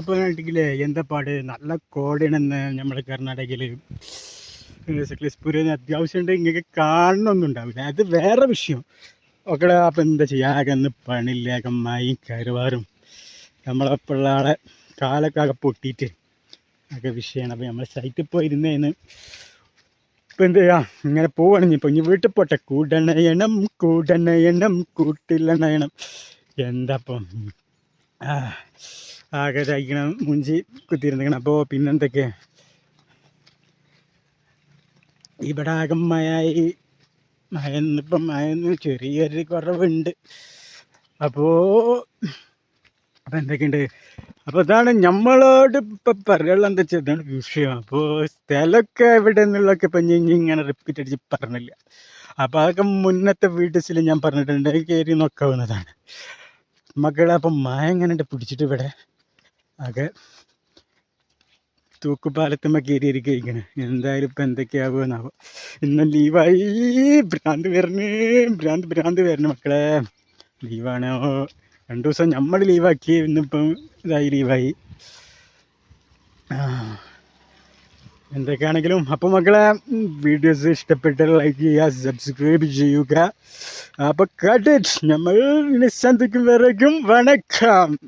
അപ്പോൾ ഉണ്ടെങ്കിലേ എന്താ പാട്? നല്ല കോടയാണെന്ന് നമ്മുടെ കർണാടകയിൽ. സക്ലേസ്പൂരിന് അത്യാവശ്യം ഉണ്ട് ഇങ്ങനെ കാണണമൊന്നും ഉണ്ടാവില്ല. അത് വേറെ വിഷയം. ഒക്കെ അപ്പം എന്താ ചെയ്യാകന്ന് പണിയില്ല അകമ്മായി കരുവാറും. നമ്മളപ്പോൾ ആളെ കാലൊക്കെ ആകെ പൊട്ടിയിട്ട് ഒക്കെ വിഷയമാണ് അപ്പോൾ നമ്മൾ സൈറ്റിൽ പോയിരുന്നേന്ന്. ഇപ്പം എന്ത് ചെയ്യാം? ഇങ്ങനെ പോവാണ്. ഇപ്പോൾ ഇനി വീട്ടിൽ പോട്ടെ. കൂടണയണം കൂടണയണം കൂട്ടില്ലണയണം എന്താപ്പം ആ, ആകെ തയ്ക്കണം മുഞ്ചി കുത്തിയിരുന്നിരിക്കണം. അപ്പോൾ പിന്നെന്തൊക്കെ? ഇവിടെ ആകെ മഴയായി. മഴ ഇന്നിപ്പം മഴന്ന് ചെറിയൊരു കുറവുണ്ട്. അപ്പോൾ അപ്പം എന്തൊക്കെയുണ്ട്? അപ്പോൾ ഇതാണ് നമ്മളോട് ഇപ്പം പറയാനുള്ള എന്താ വെച്ചാൽ ഇതാണ് വിഷയം. അപ്പോൾ സ്ഥലമൊക്കെ എവിടെ എന്നുള്ളതൊക്കെ ഇപ്പം ഞാൻ ഇങ്ങനെ റിപ്പീറ്റ് അടിച്ച് പറഞ്ഞില്ല. അപ്പോൾ അതൊക്കെ മുന്നത്തെ വീട്ടിൽ ഞാൻ പറഞ്ഞിട്ടുണ്ട്. കയറി നോക്കാവുന്നതാണ്. മക്കളെ അപ്പം മഴ എങ്ങനെ പിടിച്ചിട്ട് ഇവിടെ? ആകെ തൂക്കുപാലത്തുമ്മ കയറിയിരിക്കുകയാണ്. എന്തായാലും ഇപ്പം എന്തൊക്കെയാവുമെന്നാവോ ഇന്ന് ലീവായി. ഭ്രാന്ത് വരണേ. ഭ്രാന്ത് ഭ്രാന്ത് വരണം മക്കളെ. ലീവാണോ? രണ്ടു ദിവസം നമ്മൾ ലീവാക്കി ഇന്നിപ്പം ഇതായി ലീവായി. എന്തൊക്കെയാണെങ്കിലും. അപ്പോൾ മക്കളെ വീഡിയോസ് ഇഷ്ടപ്പെട്ട ലൈക്ക് ചെയ്യുക സബ്സ്ക്രൈബ് ചെയ്യുക. അപ്പോൾ കട്ടിട്ട് നമ്മൾ ഇനി സന്ധിക്കും വരയ്ക്കും വണക്കം.